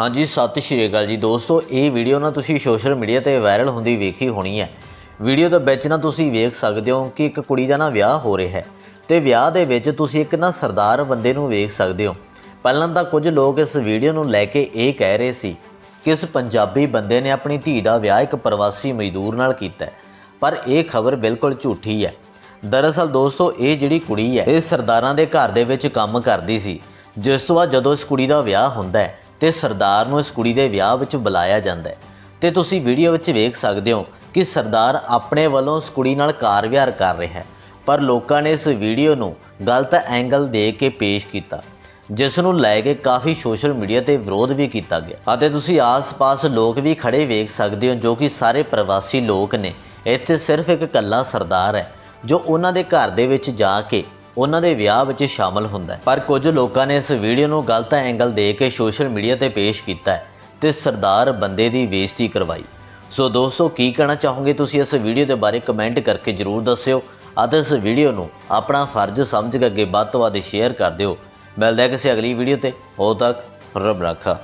ਹਾਂਜੀ, ਸਤਿ ਸ਼੍ਰੀ ਅਕਾਲ ਜੀ ਦੋਸਤੋ। ਇਹ ਵੀਡੀਓ ਨਾ ਤੁਸੀਂ ਸੋਸ਼ਲ ਮੀਡੀਆ ਤੇ ਵਾਇਰਲ ਹੁੰਦੀ ਵੇਖੀ ਹੋਣੀ ਹੈ। ਵੀਡੀਓ ਦੇ ਵਿੱਚ ਨਾ ਤੁਸੀਂ ਵੇਖ ਸਕਦੇ ਹੋ ਕਿ ਇੱਕ ਕੁੜੀ ਦਾ ਨਾ ਵਿਆਹ ਹੋ ਰਿਹਾ ਹੈ ਤੇ ਵਿਆਹ ਦੇ ਵਿੱਚ ਤੁਸੀਂ ਇੱਕ ਨਾ ਸਰਦਾਰ ਬੰਦੇ ਨੂੰ ਵੇਖ ਸਕਦੇ ਹੋ। ਪਹਿਲਾਂ ਤਾਂ ਕੁਝ ਲੋਕ ਇਸ ਵੀਡੀਓ ਨੂੰ ਲੈ ਕੇ ਇਹ ਕਹਿ ਰਹੇ ਸੀ ਕਿ ਇਸ ਪੰਜਾਬੀ ਬੰਦੇ ਨੇ ਆਪਣੀ ਧੀ ਦਾ ਵਿਆਹ ਇੱਕ ਪ੍ਰਵਾਸੀ ਮਜ਼ਦੂਰ ਨਾਲ ਕੀਤਾ ਪਰ ਇਹ ਖਬਰ ਬਿਲਕੁਲ ਝੂਠੀ ਹੈ। ਦਰਅਸਲ ਦੋਸਤੋ, ਇਹ ਜਿਹੜੀ ਕੁੜੀ ਹੈ, ਇਹ ਸਰਦਾਰਾਂ ਦੇ ਘਰ ਦੇ ਵਿੱਚ ਕੰਮ ਕਰਦੀ ਸੀ। ਜਿਸ ਤੋਂ ਬਾਅਦ ਜਦੋਂ ਇਸ ਕੁੜੀ ਦਾ ਵਿਆਹ ਹੁੰਦਾ ਹੈ ਤੇ ਸਰਦਾਰ ਨੂੰ ਇਸ ਕੁੜੀ ਦੇ ਵਿਆਹ ਵਿੱਚ ਬੁਲਾਇਆ ਜਾਂਦਾ ਹੈ। ਤੇ ਤੁਸੀਂ ਵੀਡੀਓ ਵਿੱਚ ਵੇਖ ਸਕਦੇ ਹੋ ਕਿ ਸਰਦਾਰ ਆਪਣੇ ਵੱਲੋਂ ਉਸ ਕੁੜੀ ਨਾਲ ਕਾਰ ਵਿਹਾਰ ਕਰ ਰਿਹਾ ਹੈ। ਪਰ ਲੋਕਾਂ ਨੇ ਇਸ ਵੀਡੀਓ ਨੂੰ ਗਲਤ ਐਂਗਲ ਦੇ ਕੇ ਪੇਸ਼ ਕੀਤਾ, ਜਿਸ ਨੂੰ ਲੈ ਕੇ ਕਾਫੀ ਸੋਸ਼ਲ ਮੀਡੀਆ ਤੇ ਵਿਰੋਧ ਵੀ ਕੀਤਾ ਗਿਆ। ਅਤੇ ਤੁਸੀਂ ਆਸ-ਪਾਸ ਲੋਕ ਵੀ ਖੜੇ ਵੇਖ ਸਕਦੇ ਹੋ, ਜੋ ਕਿ ਸਾਰੇ ਪ੍ਰਵਾਸੀ ਲੋਕ ਨੇ। ਇੱਥੇ ਸਿਰਫ ਇੱਕ ਕੱਲਾ ਸਰਦਾਰ ਹੈ, ਜੋ ਉਹਨਾਂ ਦੇ ਘਰ ਦੇ ਵਿੱਚ ਜਾ ਕੇ ਉਹਨਾਂ ਦੇ ਵਿਆਹ ਵਿੱਚ ਸ਼ਾਮਲ ਹੁੰਦਾ ਹੈ। ਪਰ ਕੁਝ ਲੋਕਾਂ ਨੇ ਇਸ ਵੀਡੀਓ ਨੂੰ ਗਲਤ ਐਂਗਲ ਦੇ ਕੇ ਸੋਸ਼ਲ ਮੀਡੀਆ ਤੇ ਪੇਸ਼ ਕੀਤਾ ਹੈ ਤੇ ਸਰਦਾਰ ਬੰਦੇ ਦੀ ਬੇਇੱਜ਼ਤੀ ਕਰਵਾਈ। ਸੋ ਦੋਸਤੋ, ਕੀ ਕਹਿਣਾ ਚਾਹੋਗੇ ਤੁਸੀਂ ਇਸ ਵੀਡੀਓ ਦੇ ਬਾਰੇ? ਕਮੈਂਟ ਕਰਕੇ ਜਰੂਰ ਦੱਸਿਓ ਅਤੇ ਇਸ ਵੀਡੀਓ ਨੂੰ ਆਪਣਾ ਫਰਜ਼ ਸਮਝ ਕੇ ਅੱਗੇ ਵੱਧ ਤੋਂ ਵੱਧ ਸ਼ੇਅਰ ਕਰ ਦਿਓ। ਮਿਲਦਾ ਹਾਂ ਕਿਸੇ ਅਗਲੀ ਵੀਡੀਓ ਤੇ। ਉਦੋਂ ਤੱਕ ਰੱਬ ਰਾਖਾ।